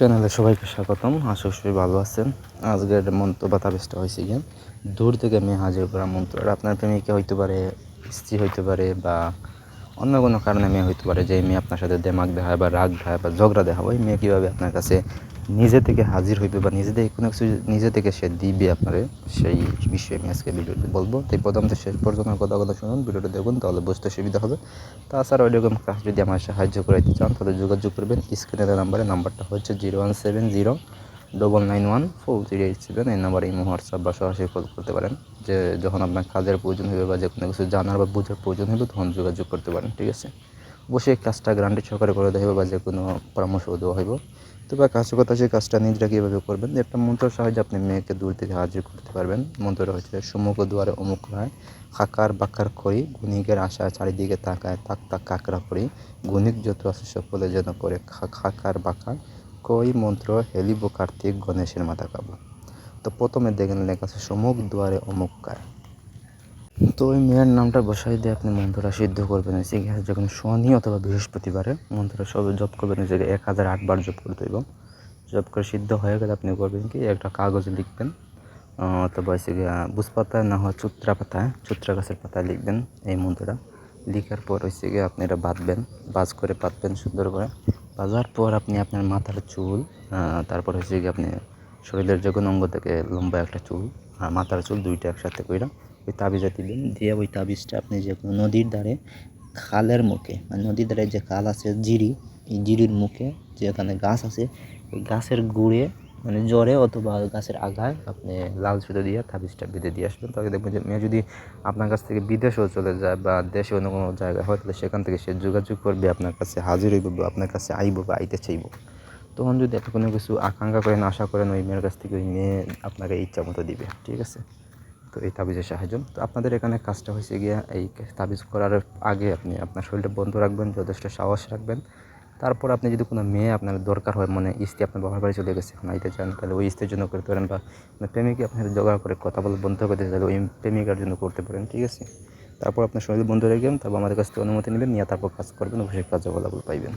চ্যানেলে সবাইকে স্বাগতম। আশা করি ভালো আছেন। আজকের মন্ত্র বা তাবিজটা হয়েছে গিয়ে, দূর থেকে মেয়ে হাজির করা মন্ত্র আপনার প্রেমিকা হইতে পারে, স্ত্রী হইতে পারে বা অন্য কোনো কারণে মেয়ে হইতে পারে যে মেয়ে আপনার সাথে দেমাগ দেখায় বা রাগ দেখায় বা ঝগড়া দেখায়, ওই মেয়ে কীভাবে আপনার কাছে নিজে থেকে হাজির হইবে বা নিজে থেকে কোনো কিছু নিজে থেকে সে দিবে আপনারে, সেই বিষয়ে আমি আজকে ভিডিওতে বলব। তাই প্রথম থেকে শেষ পর্যন্ত কথা কথা শুনুন, ভিডিওটা দেখুন, তাহলে বুঝতে সুবিধা হবে। তাছাড়া ওইরকম কাজ যদি আমার সাহায্য করাইতে চান, তাহলে যোগাযোগ করবেন। স্ক্রিনের নাম্বারে, নাম্বারটা হচ্ছে zero one seven zero double nine one four three eight seven এই নাম্বারে ইমো হোয়াটসঅ্যাপ বা সরাসরি কল করতে পারেন। যে যখন আপনার কাজের প্রয়োজন হবে বা যে কোনো কিছু জানার বা বোঝার প্রয়োজন হবে, তখন যোগাযোগ করতে পারেন, ঠিক আছে? অবশ্যই কাজটা গ্রান্টেড সহকারে করে দেওয়া হবে বা যে কোনো পরামর্শ দেওয়া হইব তো বা কাজ কথা সেই কাজটা নিজেরা কীভাবে করবেন। একটা মন্ত্রের সাহায্যে আপনি মেয়েকে দূর থেকে হাজির করতে পারবেন। মন্ত্রটা হচ্ছে সম্মুখ দুয়ারে অমুক হয় হাকার বাকার করি গুণিকের আশা চারিদিকে তাকায়, তাক তাক কাকরা করি। গুণিক যত আছে সকলে যেন করে খাকার বাকার কই মন্ত্র, হেলিব, কার্তিক, গণেশের মাথা কাবু তো প্রথমে দেখেন লেখা আছে সম্মুখ দুয়ারে অমুক কায় তো ওই মেয়ের নামটা বসাই দিয়ে আপনি মন্ত্রটা সিদ্ধ করবেন। সেখানে যখন শনি অথবা বৃহস্পতিবারে মন্ত্রটা সব জপ করবেন যে এক হাজার আটবার জপ করতে হইব। জপ করে সিদ্ধ হয়ে গেলে আপনি করবেন কি, একটা কাগজে লিখবেন অথবা হচ্ছে বুঝ পাতায় না হয় চুত্রা পাতায় চুত্রা গাছের পাতায় লিখবেন এই মন্ত্রটা। লিখার পর হচ্ছে গিয়ে আপনি এটা বাঁধবেন, বাজ করে পাতবেন সুন্দর করে। বাজার পর আপনি আপনার মাথার চুল তারপর হচ্ছে গিয়ে আপনি শরীরের যে কোনো অঙ্গ থেকে লম্বা একটা চুল আর মাথার চুল দুইটা একসাথে কইরা ওই তাবিজে দিবেন দিয়ে ওই তাবিজটা আপনি যে কোনো নদীর ধারে খালের মুখে মানে নদীর ধারে যে খাল আছে, জিরি, এই জিরির মুখে যেখানে গাছ আছে, ওই গাছের গুড়ে মানে জ্বরে অথবা গাছের আগায় আপনি লাল সুতো দিয়ে তাবিজটা বেঁধে দিয়ে আসবেন। তাহলে দেখবেন যে মেয়ে যদি আপনার কাছ থেকে বিদেশেও চলে যায় বা দেশে অন্য কোনো জায়গায় হয়, তাহলে সেখান থেকে সে যোগাযোগ করবে, আপনার কাছে হাজির হইব বা আপনার কাছে আইব বা আইতে চাইব। তখন যদি আপনি কোনো কিছু আকাঙ্ক্ষা করেন, আশা করেন, ওই মেয়ের কাছ থেকে ওই মেয়ে আপনাকে ইচ্ছা মতো দিবে, ঠিক আছে? তো এই তাবিজের সাহায্য। তো আপনাদের এখানে কাজটা হয়েছে গিয়া, এই তাবিজ করার আগে আপনি আপনার শরীরটা বন্ধ রাখবেন, যথেষ্ট সাহস রাখবেন। তারপর আপনি যদি কোনো মেয়ে আপনার দরকার হয় মানে স্ত্রী আপনার বাবার বাড়ি চলে গেছে আইতে চান, তাহলে ওই স্ত্রীর জন্য করতে পারেন বা প্রেমিকে আপনার জোগাড় করে কথা বলে বন্ধ করতে তাহলে ওই প্রেমিকার জন্য করতে পারেন, ঠিক আছে? তারপর আপনার সঙ্গে বন্ধ রেখে তারপর আমাদের কাছ থেকে অনুমতি নেবেন নিয়ে তারপর কাজ করবেন অবশ্যই কার্য ফলাফল পাইবেন।